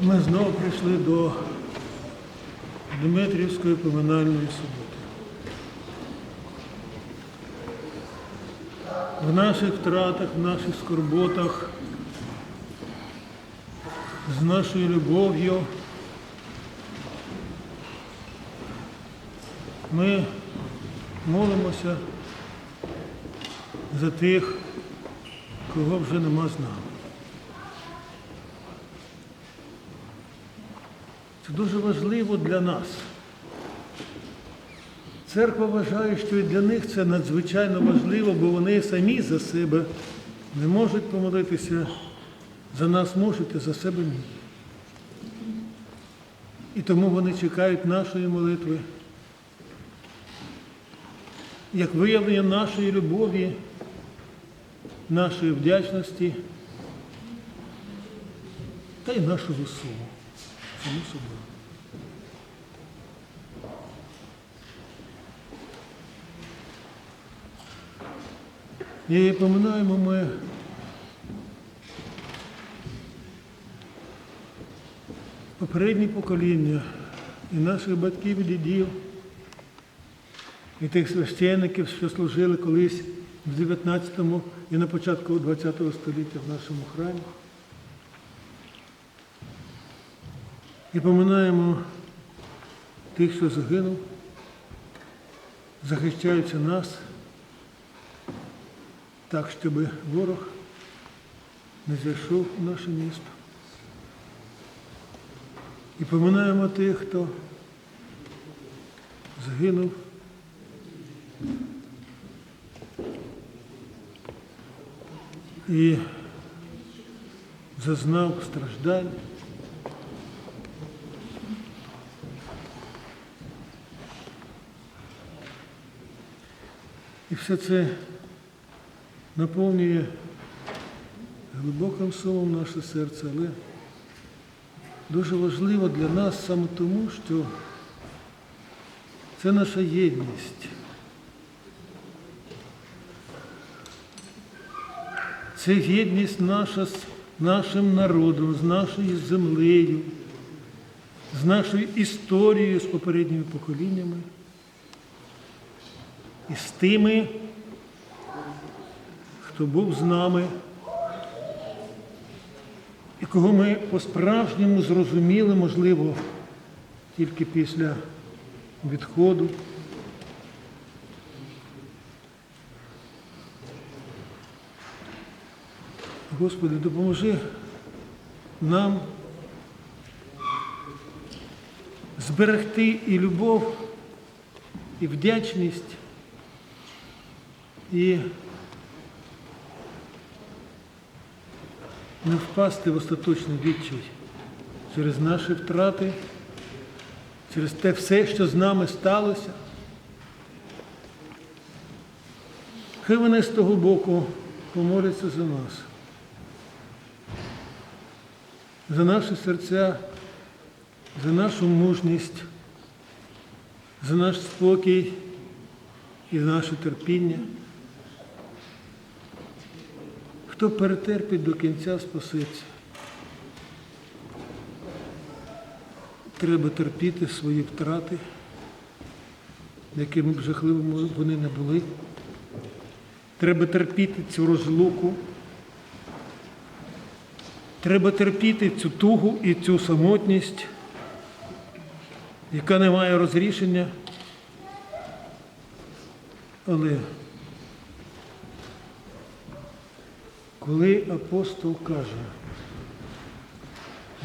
Ми знову прийшли до Дмитрівської поминальної суботи. В наших втратах, в наших скорботах, з нашою любов'ю ми молимося за тих, кого вже нема з нами. Це дуже важливо для нас. Церква вважає, що і для них це надзвичайно важливо, бо вони самі за себе не можуть помолитися, за нас можуть, а за себе ні. І тому вони чекають нашої молитви, як виявлення нашої любові, нашої вдячності та й нашого суму. Само собою. І поминаємо ми попередні покоління і наших батьків і дідів, і тих священників, що служили колись в 19 і на початку 20 століття в нашому храмі. І поминаємо тих, що загинув, захищаючи нас, так, щоб ворог не зайшов у наше місто. І поминаємо тих, хто загинув. І зазнав страждань. І все це наповнює глибоким сумом наше серце, але дуже важливо для нас саме тому, що це наша єдність. Це єдність наша з нашим народом, з нашою землею, з нашою історією, з попередніми поколіннями і з тими, хто був з нами, і кого ми по-справжньому зрозуміли, можливо, тільки після відходу. Господи, допоможи нам зберегти і любов, і вдячність, і не впасти в остаточний відчай через наші втрати, через те все, що з нами сталося. Хай вони з того боку помоляться за нас, за наші серця, за нашу мужність, за наш спокій і за наше терпіння. Хто перетерпить до кінця, спасеться. Треба терпіти свої втрати, якими б жахливими вони не були. Треба терпіти цю розлуку. Треба терпіти цю тугу і цю самотність, яка не має розрішення. Але коли апостол каже,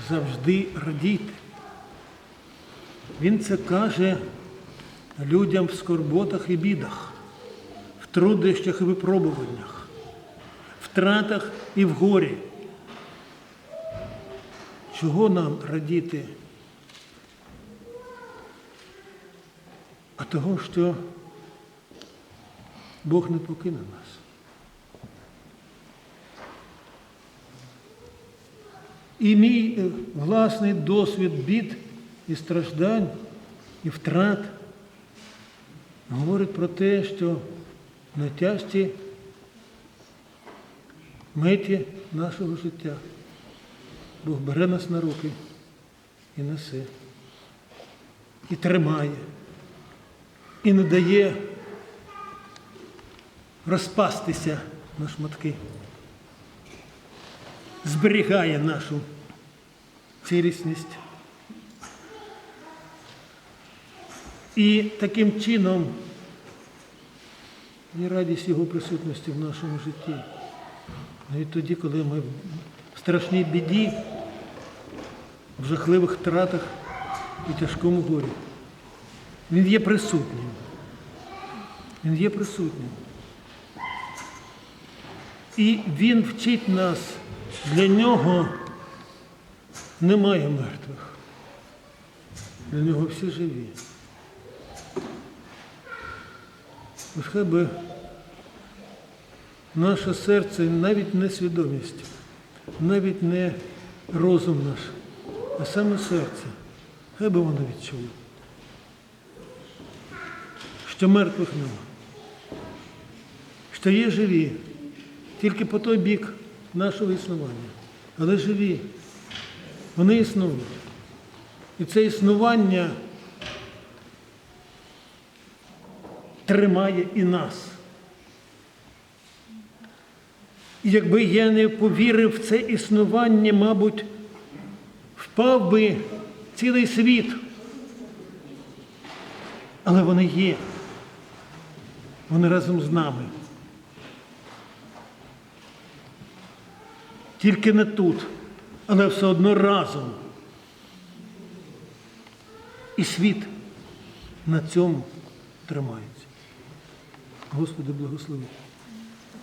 завжди радійте, він це каже людям в скорботах і бідах, в труднощах і випробуваннях, в втратах і в горі. Чого нам радіти? А того, що Бог не покине нас. І мій е, власний досвід бід і страждань, і втрат говорить про те, що на тяжці миті нашого життя Бог бере нас на руки і несе, і тримає, і не дає розпастися на шматки, зберігає нашу цілісність. І таким чином є радість Його присутності в нашому житті. Навіть тоді, коли ми в страшній біді, в жахливих втратах і тяжкому горі. Він є присутнім. Він є присутнім. І Він вчить нас, для нього немає мертвих. Для нього всі живі. Ось хай би наше серце, навіть не свідомість, навіть не розум наш, а саме серце, хай би воно відчуло, що мертвих нема, що є живі, тільки по той бік нашого існування, але живі, вони існують. І це існування тримає і нас. І якби я не повірив в це існування, мабуть, впав би цілий світ. Але вони є. Вони разом з нами. Тільки не тут, але все одно разом. І світ на цьому тримається. Господи, благослови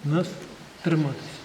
нас триматися.